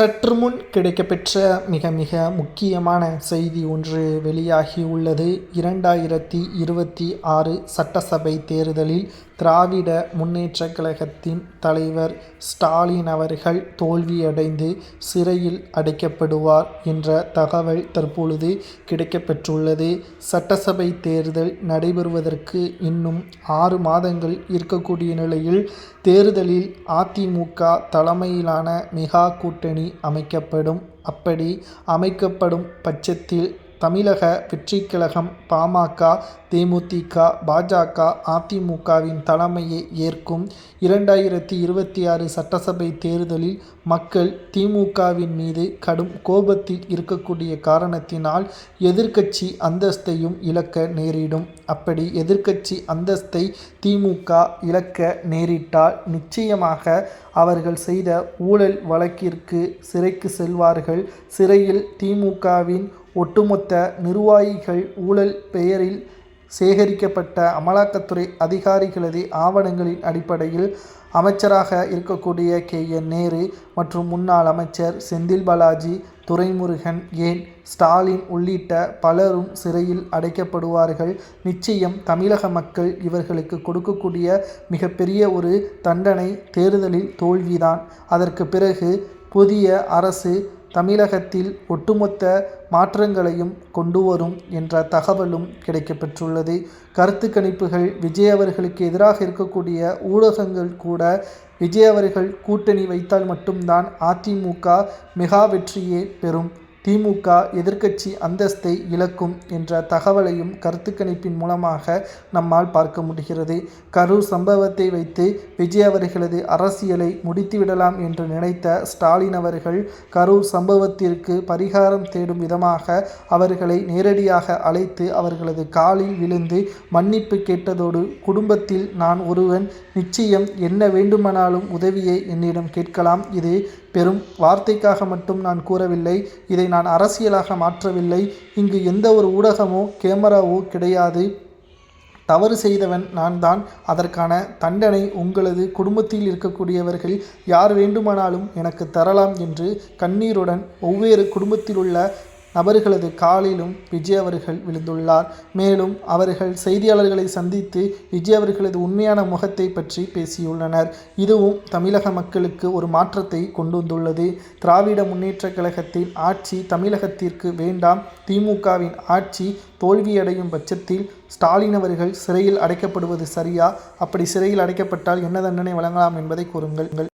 சற்று முன் கிடைக்கப்பெற்ற மிக மிக முக்கியமான செய்தி ஒன்று வெளியாகியுள்ளது இரண்டாயிரத்தி இருபத்தி ஆறு சட்டசபை தேர்தலில் திராவிட முன்னேற்ற கழகத்தின் தலைவர் ஸ்டாலின் அவர்கள் தோல்வியடைந்து சிறையில் அடைக்கப்படுவார் என்ற தகவல் தற்பொழுது கிடைக்கப்பெற்றுள்ளது. சட்டசபை தேர்தல் நடைபெறுவதற்கு இன்னும் ஆறு மாதங்கள் இருக்கக்கூடிய நிலையில் தேர்தலில் அதிமுக தலைமையிலான மெகா கூட்டணி அமைக்கப்படும். அப்படி அமைக்கப்படும் பட்சத்தில் தமிழக வெற்றிக்கழகம் பாமக தேமுதிக பாஜக அதிமுகவின் தலைமையை ஏற்கும் இரண்டாயிரத்தி இருபத்தி ஆறு சட்டசபை தேர்தலில் மக்கள் திமுகவின் மீது கடும் கோபத்தில் இருக்கக்கூடிய காரணத்தினால் எதிர்க்கட்சி அந்தஸ்தையும் இழக்க நேரிடும். அப்படி எதிர்க்கட்சி அந்தஸ்தை திமுக இழக்க நேரிட்டால் நிச்சயமாக அவர்கள் செய்த ஊழல் வழக்கிற்கு சிறைக்கு செல்வார்கள். சிறையில் திமுகவின் ஒட்டுமொத்த நிர்வாகிகள் ஊழல் பெயரில் சேகரிக்கப்பட்ட அமலாக்கத்துறை அதிகாரிகளது ஆவணங்களின் அடிப்படையில் அமைச்சராக இருக்கக்கூடிய கே. என். நேரு மற்றும் முன்னாள் அமைச்சர் செந்தில் பாலாஜி துரைமுருகன் ஏன் ஸ்டாலின் உள்ளிட்ட பலரும் சிறையில் அடைக்கப்படுவார்கள். நிச்சயம் தமிழக மக்கள் இவர்களுக்கு கொடுக்கக்கூடிய மிகப்பெரிய ஒரு தண்டனை தேர்தலில் தோல்விதான். அதற்கு பிறகு புதிய அரசு தமிழகத்தில் ஒட்டுமொத்த மாற்றங்களையும் கொண்டு வரும் என்ற தகவலும் கிடைக்கப்பெற்றுள்ளது. கருத்து கணிப்புகள் விஜய் அவர்களுக்கு எதிராக இருக்கக்கூடிய ஊடகங்கள் கூட விஜய் அவர்கள் கூட்டணி வைத்தால் மட்டும்தான் அதிமுக மெகா வெற்றியே பெறும். திமுக எதிர்க்கட்சி அந்தஸ்தை இழக்கும் என்ற தகவலையும் கருத்து கணிப்பின் மூலமாக நம்மால் பார்க்க முடிகிறது. கரூர் சம்பவத்தை வைத்து விஜய் அவர்களது அரசியலை முடித்துவிடலாம் என்று நினைத்த ஸ்டாலின் அவர்கள் கரூர் சம்பவத்திற்கு பரிகாரம் தேடும் விதமாக அவர்களை நேரடியாக அழைத்து அவர்களது காலில் விழுந்து மன்னிப்பு கேட்டதோடு குடும்பத்தில் நான் ஒருவன் நிச்சயம் என்ன வேண்டுமானாலும் உதவியை என்னிடம் கேட்கலாம். இது பெரும் வார்த்தைக்காக மட்டும் நான் கூறவில்லை. இதை நான் அரசியலாக மாற்றவில்லை. இங்கு எந்த ஒரு ஊடகமோ கேமராவோ கிடையாது. தவறு செய்தவன் நான் தான் அதற்கான தண்டனை உங்களது குடும்பத்தில் இருக்கக்கூடியவர்கள் யார் வேண்டுமானாலும் எனக்கு தரலாம் என்று கண்ணீருடன் ஒவ்வேறு குடும்பத்தில் உள்ள நபர்களது காலிலும் விஜய் அவர்கள் விழுந்துள்ளார். மேலும் அவர்கள் செய்தியாளர்களை சந்தித்து விஜய் அவர்களது உண்மையான முகத்தை பற்றி பேசியுள்ளனர். இதுவும் தமிழக மக்களுக்கு ஒரு மாற்றத்தை கொண்டு வந்துள்ளது. திராவிட முன்னேற்றக் கழகத்தின் ஆட்சி தமிழகத்திற்கு வேண்டாம். திமுகவின் ஆட்சி தோல்வியடையும் பட்சத்தில் ஸ்டாலின் அவர்கள் சிறையில் அடைக்கப்படுவது சரியா? அப்படி சிறையில் அடைக்கப்பட்டால் என்ன தண்டனை வழங்கலாம் என்பதை கூறுங்கள்.